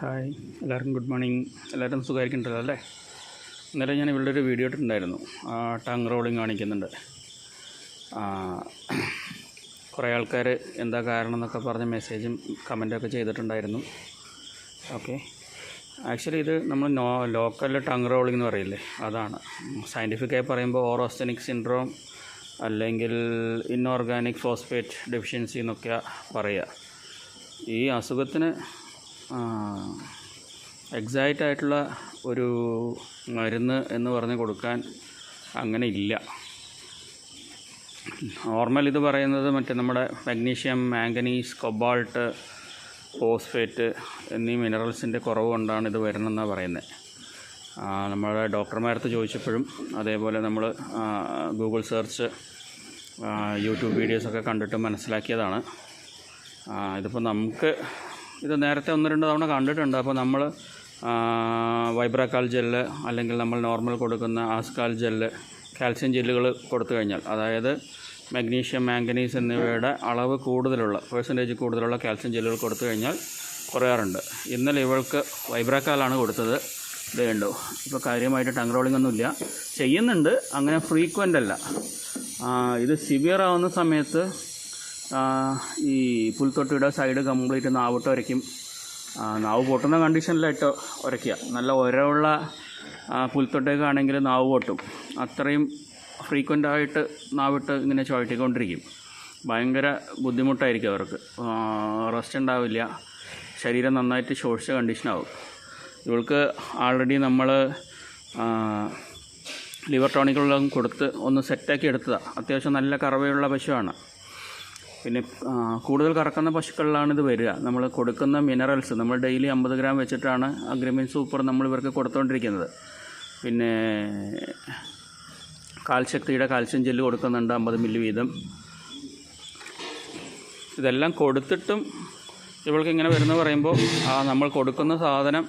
Hi എല്ലാവർക്കും good morning. എല്ലാവരും സുഖമായിരിക്കുന്നുണ്ടല്ലോ അല്ലേ? ഇന്നലെ ഞാൻ ഇവിടെ ഒരു വീഡിയോ ഇട്ടിട്ടുണ്ടായിരുന്നു. ടങ് റോളിങ് കാണിക്കുന്നുണ്ട്. കുറേ ആൾക്കാർ എന്താ കാരണം എന്നൊക്കെ പറഞ്ഞ മെസ്സേജും കമന്റൊക്കെ ചെയ്തിട്ടുണ്ടായിരുന്നു. ഓക്കെ ആക്ച്വലി ഇത് നമ്മൾ നോ ലോക്കൽ ടങ് റോളിംഗ് എന്ന് പറയില്ലേ? അതാണ്. സയന്റിഫിക്കായി പറയുമ്പോൾ ഓറോസ്റ്റനിക് സിൻഡ്രോം അല്ലെങ്കിൽ ഇൻഓർഗാനിക് ഫോസ്ഫേറ്റ് ഡെഫിഷ്യൻസി എന്നൊക്കെ പറയുക ഈ അസുഖത്തിന് എക്സാക്റ്റ് ആയിട്ടുള്ള ഒരു മരുന്ന് എന്ന് പറഞ്ഞ് കൊടുക്കാൻ അങ്ങനെ ഇല്ല. നോർമൽ ഇത് പറയുന്നത് മറ്റേ നമ്മുടെ മഗ്നീഷ്യം മാംഗനീസ് കൊബാൾട്ട് ഫോസ്ഫേറ്റ് എന്നീ മിനറൽസിന്റെ കുറവ് കൊണ്ടാണ് ഇത് വരുന്നതെന്നാണ് പറയുന്നത് നമ്മുടെ ഡോക്ടർമാരടുത്ത് ചോദിച്ചപ്പോഴും അതേപോലെ നമ്മൾ ഗൂഗിൾ സെർച്ച് യൂട്യൂബ് വീഡിയോസൊക്കെ കണ്ടിട്ട് മനസ്സിലാക്കിയതാണ്. ഇതിപ്പോൾ നമുക്ക് ഇത് നേരത്തെ ഒന്ന് രണ്ട് തവണ കണ്ടിട്ടുണ്ട്. അപ്പോൾ നമ്മൾ വൈബ്രാക്കാൽ ജെല്ല് അല്ലെങ്കിൽ നമ്മൾ നോർമൽ കൊടുക്കുന്ന ആസ്കാൽ ജെല്ല് കാൽസ്യം ജെല്ലുകൾ കൊടുത്തു കഴിഞ്ഞാൽ അതായത് മഗ്നീഷ്യം മാംഗനീസ് എന്നിവയുടെ അളവ് കൂടുതലുള്ള പേഴ്സന്റേജ് കൂടുതലുള്ള കാൽസ്യം ജെല്ലുകൾ കൊടുത്തു കഴിഞ്ഞാൽ കുറയാറുണ്ട്. ഇന്നലെ ഇവൾക്ക് വൈബ്രാക്കാലാണ് കൊടുത്തത്. ഇത് കണ്ടു. ഇപ്പോൾ കാര്യമായിട്ട് ടങ് റോളിംഗ് ഒന്നുമില്ല ചെയ്യുന്നുണ്ട്. അങ്ങനെ ഫ്രീക്വന്റ് അല്ല. ഇത് സിവിയർ ആവുന്ന സമയത്ത് ഈ പുൽത്തൊട്ടിയുടെ സൈഡ് കംപ്ലീറ്റ് നാവിട്ട് ഉരയ്ക്കും നാവ് പൊട്ടുന്ന കണ്ടീഷനിലായിട്ട് ഉരയ്ക്കുക നല്ല ഉരവുള്ള പുൽത്തൊട്ടൊക്കെ ആണെങ്കിൽ നാവ് പൊട്ടും. അത്രയും ഫ്രീക്വന്റ് ആയിട്ട് നാവിട്ട് ഇങ്ങനെ ചുഴറ്റിക്കൊണ്ടിരിക്കും ഭയങ്കര ബുദ്ധിമുട്ടായിരിക്കും അവർക്ക്. റെസ്റ്റ് ഉണ്ടാവില്ല. ശരീരം നന്നായിട്ട് ശോഷിച്ച കണ്ടീഷനാവും ഇവൾക്ക് ആൾറെഡി നമ്മൾ ലിവർ ടോണിക്കുള്ള കൊടുത്ത് ഒന്ന് സെറ്റാക്കി എടുത്തതാണ് അത്യാവശ്യം നല്ല കറവയുള്ള പശുവാണ്. പിന്നെ കൂടുതൽ കറക്കുന്ന പശുക്കളിലാണ് ഇത് വരിക. നമ്മൾ കൊടുക്കുന്ന മിനറൽസ് നമ്മൾ ഡെയിലി അമ്പത് ഗ്രാം വെച്ചിട്ടാണ് അഗ്രിമിൻ സൂപ്പർ നമ്മൾ ഇവർക്ക് കൊടുത്തുകൊണ്ടിരിക്കുന്നത് പിന്നെ കാൽശക്തിയുടെ കാൽസ്യം ജെല്ല് കൊടുക്കുന്നുണ്ട് അമ്പത് മില്ലി വീതം. ഇതെല്ലാം കൊടുത്തിട്ടും ഇവൾക്ക് ഇങ്ങനെ വരുന്ന പറയുമ്പോൾ ആ നമ്മൾ കൊടുക്കുന്ന സാധനം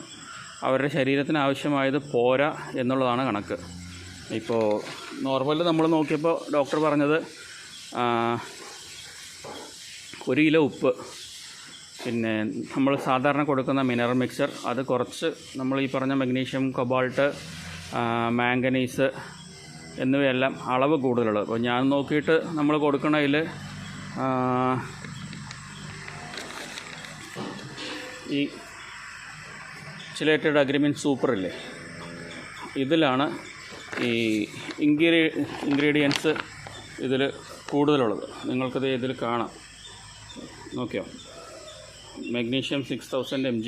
അവരുടെ ശരീരത്തിന് ആവശ്യമായത് പോരാ എന്നുള്ളതാണ് കണക്ക്. ഇപ്പോൾ നോർമലി നമ്മൾ നോക്കിയപ്പോൾ ഡോക്ടർ പറഞ്ഞത് ഒരു കിലോ ഉപ്പ്. പിന്നെ നമ്മൾ സാധാരണ കൊടുക്കുന്ന മിനറൽ മിക്സർ അത് കുറച്ച് നമ്മൾ ഈ പറഞ്ഞ മഗ്നീഷ്യം കൊബാൾട്ട് മാംഗനീസ് എന്നിവയെല്ലാം അളവ് കൂടുതലുള്ളത്. അപ്പോൾ ഞാൻ നോക്കിയിട്ട് നമ്മൾ കൊടുക്കണതിൽ ഈ ചിലേറ്റഡ് അഗ്രിമെന്റ് സൂപ്പർ ഇല്ലേ? ഇതിലാണ് ഈ ഇൻഗ്രീ ഇൻഗ്രീഡിയൻസ് ഇതിൽ കൂടുതലുള്ളത്. നിങ്ങൾക്കത് ഇതിൽ കാണാം. നോക്കിയോ magnesium six thousand M G